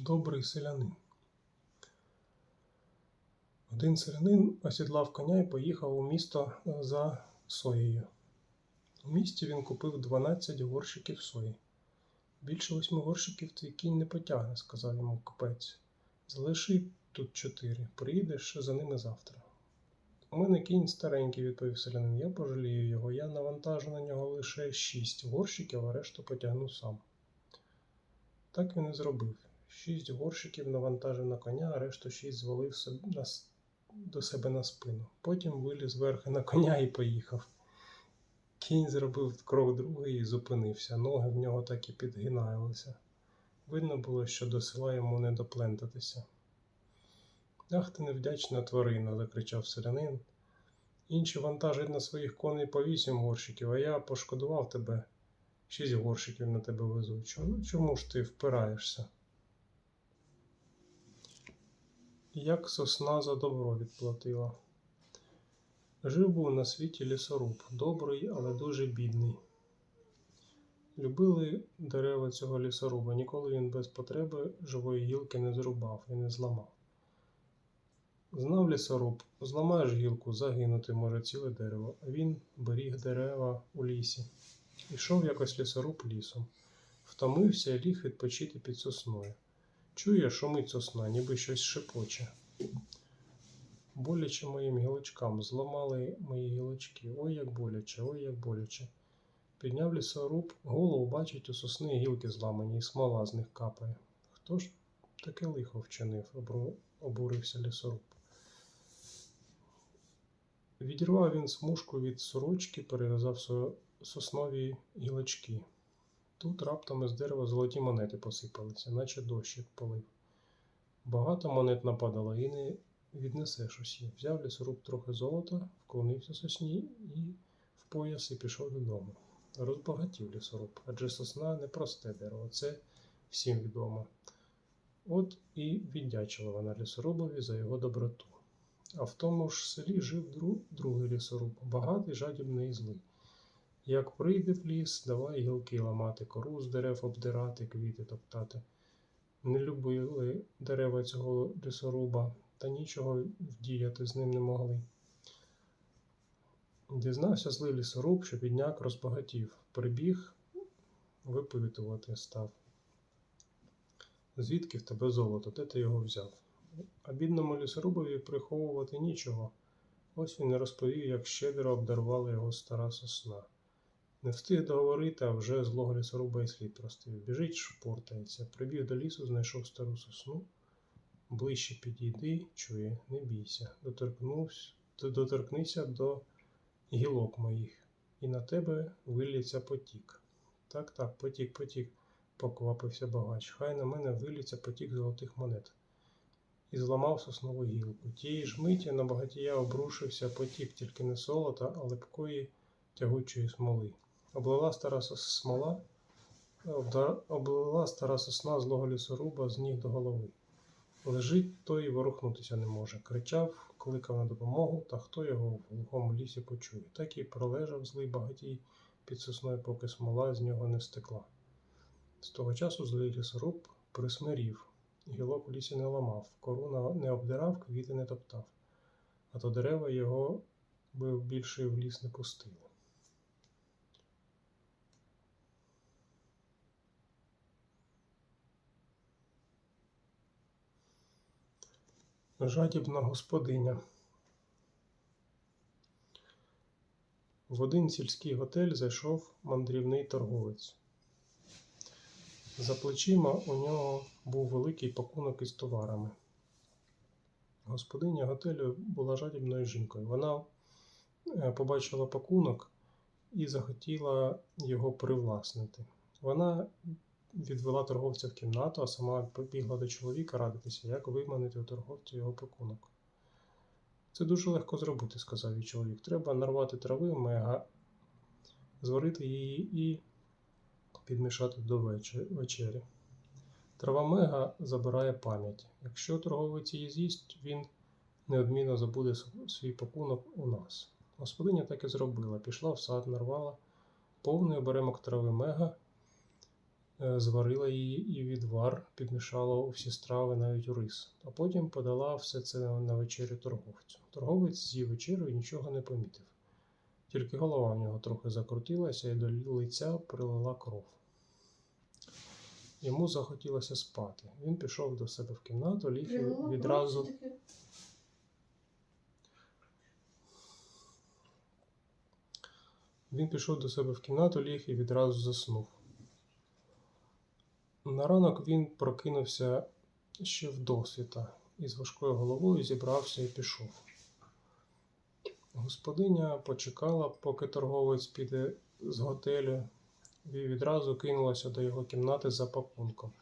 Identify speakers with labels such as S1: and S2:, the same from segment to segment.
S1: Добрий селянин. Один селянин осідлав коня і поїхав у місто е, за соєю. У місті він купив 12 горщиків сої. Більше восьми горщиків твій кінь не потягне, сказав йому купець. Залиши тут чотири, приїдеш за ними завтра. У мене кінь старенький, відповів селянин. Я пожалію його. Я навантажу на нього лише шість горщиків, а решту потягну сам. Так він і зробив. Шість горщиків навантажив на коня, а решту шість звалив до себе на спину. Потім виліз верхи на коня і поїхав. Кінь зробив крок другий і зупинився. Ноги в нього так і підгиналися. Видно було, що до села йому не доплентатися. Ах ти невдячна тварина, закричав селянин. Інші вантажать на своїх коней по вісім горщиків, а я пошкодував тебе. Шість горщиків на тебе везу. Чому, чому ж ти впираєшся? Як сосна за добро відплатила. Жив був на світі лісоруб, добрий, але дуже бідний. Любили дерева цього лісоруба, ніколи він без потреби живої гілки не зрубав і не зламав. Знав лісоруб, зламаєш гілку, загинути може ціле дерево, а він беріг дерева у лісі. Ішов якось лісоруб лісом, втомився і ліг відпочити під сосною. Чує, шумить сосна, ніби щось шепоче. Боляче моїм гілочкам, зламали мої гілочки. Ой, як боляче, ой, як боляче. Підняв лісоруб, голову бачить у сосни гілки зламані, і смола з них капає. Хто ж таке лихо вчинив, обурився лісоруб. Відірвав він смужку від сорочки, перев'язав со- соснові гілочки. Тут раптом із дерева золоті монети посипалися, наче дощик полив. Багато монет нападало і не віднесеш усі. Взяв лісоруб трохи золота, вклонився сосні і в пояс і пішов додому. Розбагатів лісоруб, адже сосна не просте дерево, це всім відомо. От і віддячила вона лісорубові за його доброту. А в тому ж селі жив дру- другий лісоруб, багатий, жадібний і злий. Як прийде в ліс, давай гілки ламати, кору з дерев обдирати, квіти топтати. Не любили дерева цього лісоруба, та нічого вдіяти з ним не могли. Дізнався злий лісоруб, що бідняк розбагатів, прибіг випитувати став. Звідки в тебе золото, де ти його взяв? А бідному лісорубові приховувати нічого. Ось він розповів, як щедро обдарувала його стара сосна. Не встиг договорити, а вже злого лісоруба і слід простив. Біжить, шпортається, прибіг до лісу, знайшов стару сосну. Ближче підійди, чує, не бійся. Доторкнися до гілок моїх, і на тебе вилється потік. Так, так, потік, потік, поквапився багач. Хай на мене виліться потік золотих монет. І зламав соснову гілку. Тієї ж миті на багатія обрушився потік тільки не золота, а липкої тягучої смоли. Облила стара смола, облила стара сосна злого лісоруба з ніг до голови. Лежить той і ворухнутися не може. Кричав, кликав на допомогу, та хто його в глухому лісі почує. Так і пролежав злий багатій під сосною, поки смола з нього не стекла. З того часу злий лісоруб присмирів, гілок у лісі не ламав, коруна не обдирав, квіти не топтав, а то дерева його би більше в ліс не пустили. Жадібна господиня. В один сільський готель зайшов мандрівний торговець. За плечима у нього був великий пакунок із товарами. Господиня готелю була жадібною жінкою. Вона е, побачила пакунок і захотіла його привласнити. Вона відвела торговця в кімнату, а сама побігла до чоловіка радитися, як виманити у торговця його пакунок. Це дуже легко зробити, сказав їй чоловік. Треба нарвати трави мега, зварити її і підмішати до вечері. Трава мега забирає пам'ять. Якщо торговець її з'їсть, він неодмінно забуде свій пакунок у нас. Господиня так і зробила. Пішла в сад, нарвала повний оберемок трави мега зварила її і відвар, підмішала у всі страви, навіть у рис, а потім подала все це на вечерю торговцю. Торговець з'їв вечерю і нічого не помітив. Тільки голова в нього трохи закрутилася і до лиця прилила кров. Йому захотілося спати. Він пішов до себе в кімнату, ліг і відразу. Він пішов до себе в кімнату, ліг і відразу заснув. На ранок він прокинувся ще вдосвіта і з важкою головою зібрався і пішов. Господиня почекала, поки торговець піде з готелю, і відразу кинулася до його кімнати за пакунком.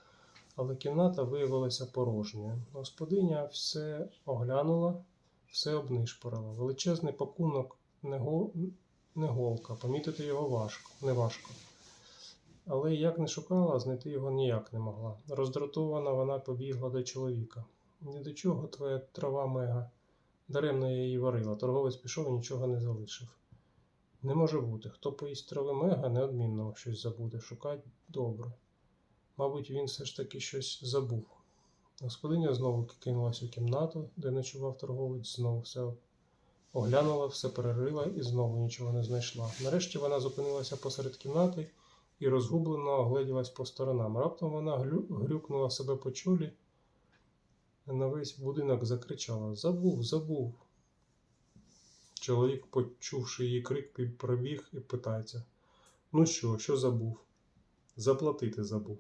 S1: Але кімната виявилася порожньою. Господиня все оглянула, все обнишпорила. Величезний пакунок не голка, помітити його важко, не важко. Але як не шукала, знайти його ніяк не могла. Роздратована вона побігла до чоловіка. Ні до чого твоя трава мега. Даремно я її варила. Торговець пішов і нічого не залишив. Не може бути. Хто поїсть трави мега, неодмінно щось забуде. Шукать добре. Мабуть, він все ж таки щось забув. Господиня знову кинулася у кімнату, де ночував торговець, знову все оглянула, все перерила і знову нічого не знайшла. Нарешті вона зупинилася посеред кімнати і розгублено огледілась по сторонам. Раптом вона грюкнула себе по чолі, на весь будинок закричала: Забув, забув. Чоловік, почувши її крик, пробіг і питається: Ну що, що забув? Заплатити забув.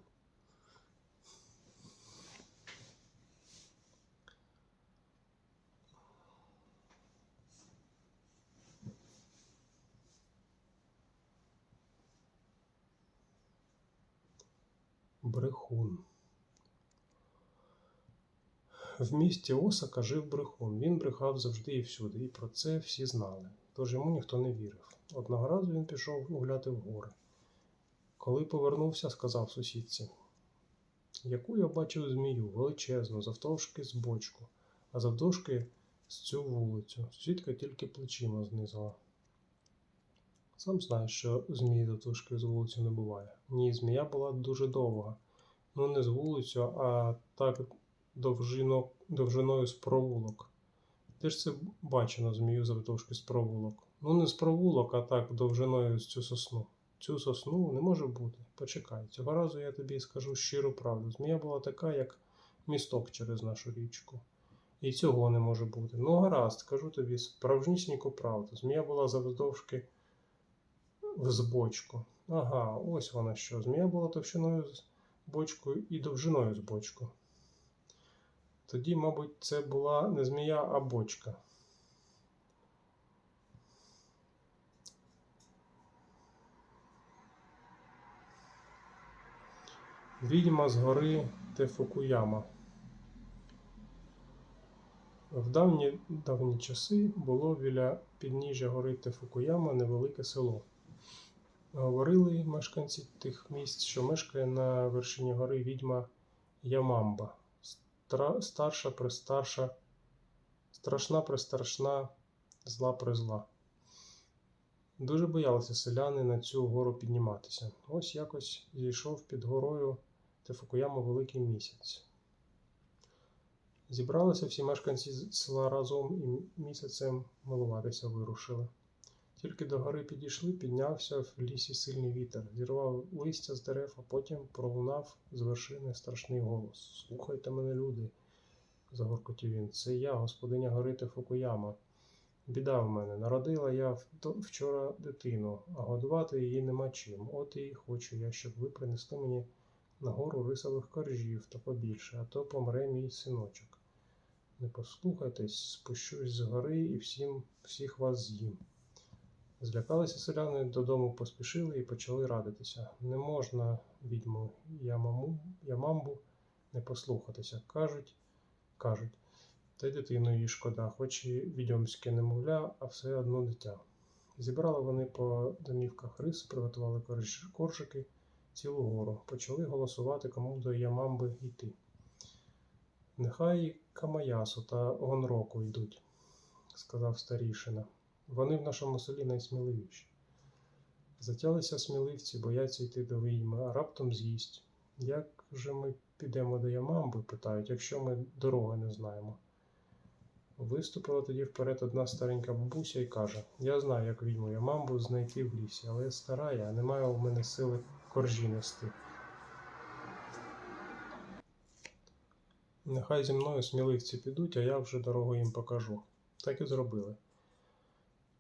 S1: Брехун. В місті Осака жив брехун. Він брехав завжди і всюди, і про це всі знали. Тож йому ніхто не вірив. Одного разу він пішов гуляти в гори. Коли повернувся, сказав сусідці: Яку я бачив змію, величезну, завтовшки з бочку, а завдовжки з цю вулицю. Сусідка тільки плечима знизила. Сам знаєш, що змії завтовшки з вулицю не буває. Ні, змія була дуже довга. Ну, не з вулицю, а так довжино, довжиною з провулок. Де ж це бачено змію завдовжки з провулок? Ну, не з провулок, а так довжиною з цю сосну. Цю сосну не може бути. Почекай, цього разу я тобі скажу щиру правду. Змія була така, як місток через нашу річку. І цього не може бути. Ну, гаразд, скажу тобі справжнісіньку правду. Змія була завдовжки в збочку. Ага, ось вона що. Змія була товщиною з бочкою і довжиною з бочку. Тоді, мабуть, це була не змія, а бочка. Відьма з гори Тефукуяма. В давні давні часи було біля підніжжя гори Тефукуяма невелике село. Говорили мешканці тих місць, що мешкає на вершині гори відьма Ямамба, старша престарша, страшна престрашна, зла призла. Дуже боялися селяни на цю гору підніматися. Ось якось зійшов під горою Тефукуяма великий місяць. Зібралися всі мешканці села разом і місяцем милуватися вирушили. Тільки до гори підійшли, піднявся в лісі сильний вітер, зірвав листя з дерев, а потім пролунав з вершини страшний голос. Слухайте мене, люди, загоркотів він. Це я, господиня гори Тефукуяма. Біда в мене. Народила я вчора дитину, а годувати її нема чим. От і хочу я, щоб ви принесли мені на гору рисових коржів та побільше, а то помре мій синочок. Не послухайтесь, спущусь з гори і всім, всіх вас з'їм. Злякалися селяни, додому поспішили і почали радитися. Не можна відьму ямаму, ямамбу не послухатися. Кажуть, кажуть, та й дитину їй шкода, хоч і відьомське немовля, а все одно дитя. Зібрали вони по домівках рис, приготували коржики, цілу гору. Почали голосувати, кому до ямамби йти. Нехай Камаясу та Гонроку йдуть, сказав старішина. Вони в нашому селі найсміливіші. Затялися сміливці, бояться йти до відьми, а раптом з'їсть. Як же ми підемо до Ямамби? питають, якщо ми дороги не знаємо. Виступила тоді вперед одна старенька бабуся і каже: Я знаю, як відьму Ямамбу знайти в лісі, але я стара, а немає у мене сили коржі нести. Нехай зі мною сміливці підуть, а я вже дорогу їм покажу. Так і зробили.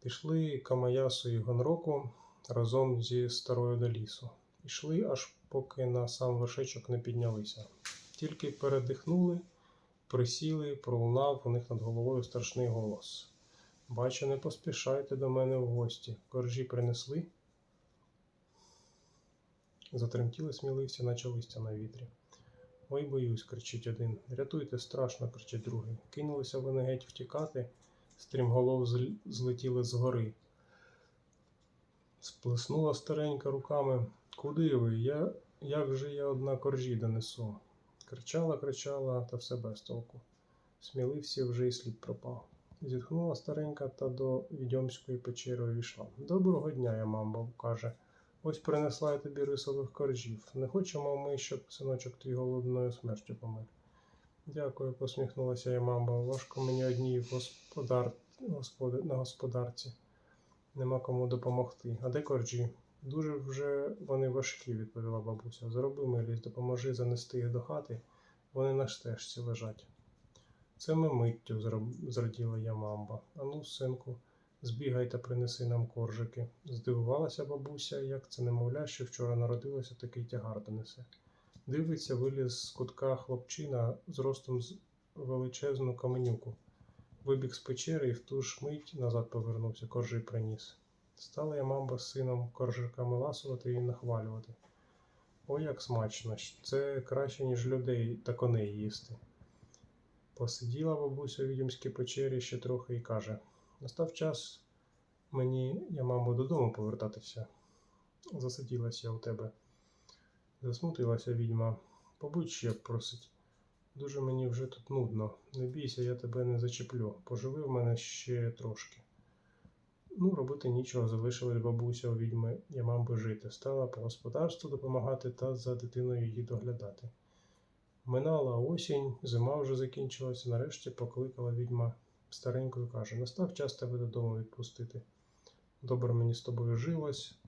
S1: Пішли Камаясу і Гонроку разом зі старою до лісу. Ішли, аж поки на сам вершечок не піднялися. Тільки передихнули, присіли, пролунав у них над головою страшний голос. Бачу, не поспішайте до мене в гості. Коржі принесли. Затремтіли сміливці, наче листя на вітрі. Ой, боюсь, кричить один. Рятуйте, страшно, кричить другий. Кинулися вони геть втікати, стрімголов злетіли з гори. Сплеснула старенька руками. Куди ви? Я... Як же я одна коржі донесу? Кричала, кричала, та все без толку. Сміливці вже й слід пропав. Зітхнула старенька та до відьомської печери увійшла. Доброго дня, я мамба, каже. Ось принесла я тобі рисових коржів. Не хочемо ми, щоб синочок твій голодною смертю помер. Дякую, посміхнулася я мамба. Важко мені одній господар... господи... на господарці. Нема кому допомогти. А де коржі? Дуже вже вони важкі, відповіла бабуся. Зроби милість, допоможи занести їх до хати, вони на стежці лежать. Це ми миттю зроб- зраділа я мамба. Ану, синку, збігай та принеси нам коржики. Здивувалася бабуся, як це немовля, що вчора народилося, такий тягар донесе. Дивиться, виліз з кутка хлопчина з ростом з величезну каменюку. Вибіг з печери і в ту ж мить назад повернувся, коржі приніс. Стала я мамба з сином коржиками ласувати і нахвалювати. Ой, як смачно! Це краще, ніж людей та коней їсти. Посиділа бабуся у відьомській печері ще трохи і каже: Настав час мені, я, мамо, додому повертатися. Засиділася я у тебе. Засмутилася відьма. Побудь ще просить. Дуже мені вже тут нудно. Не бійся, я тебе не зачеплю. Поживи в мене ще трошки. Ну, робити нічого, залишилась бабуся у відьми Ямамби жити. Стала по господарству допомагати та за дитиною її доглядати. Минала осінь, зима вже закінчилася. Нарешті покликала відьма стареньку і каже: Настав час тебе додому відпустити. Добре мені з тобою жилось,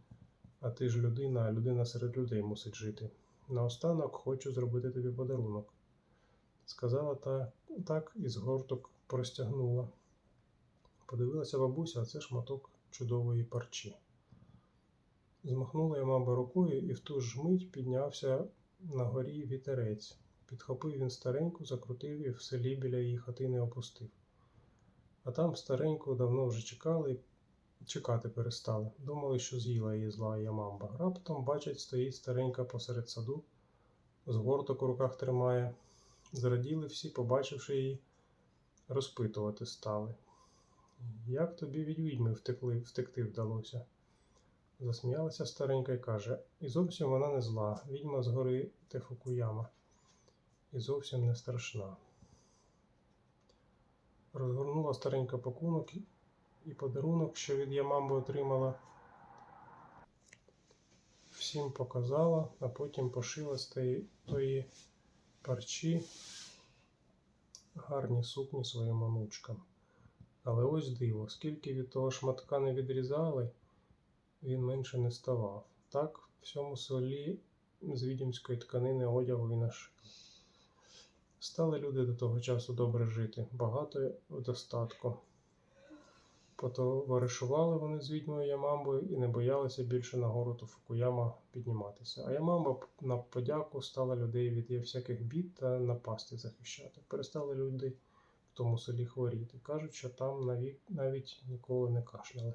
S1: а ти ж людина, а людина серед людей мусить жити. Наостанок хочу зробити тобі подарунок. Сказала та так і з горток простягнула. Подивилася бабуся, а це шматок чудової парчі. Змахнула я мама рукою, і в ту ж мить піднявся на горі вітерець. Підхопив він стареньку, закрутив і в селі біля її хатини опустив. А там стареньку давно вже чекали, чекати перестали. Думали, що з'їла її зла ямамба. Раптом, бачать, стоїть старенька посеред саду, з горток у руках тримає. Зраділи всі, побачивши її, розпитувати стали. Як тобі від відьми втекли, втекти вдалося? Засміялася старенька і каже, і зовсім вона не зла, відьма з гори Тефукуяма, і зовсім не страшна. Розгорнула старенька пакунок і- подарунок, що від Ямамби отримала. Всім показала, а потім пошила з тої, парчі гарні сукні своїм онучкам. Але ось диво, скільки від того шматка не відрізали, він менше не ставав. Так в всьому селі з відьмської тканини одягу і нашили. Стали люди до того часу добре жити, багато в достатку. Потоваришували вони з відьмою Ямамбою і не боялися більше на гору Фукуяма підніматися. А Ямамба на подяку стала людей від всяких бід та напасти захищати. Перестали люди в тому селі хворіти. Кажуть, що там навіть ніколи не кашляли.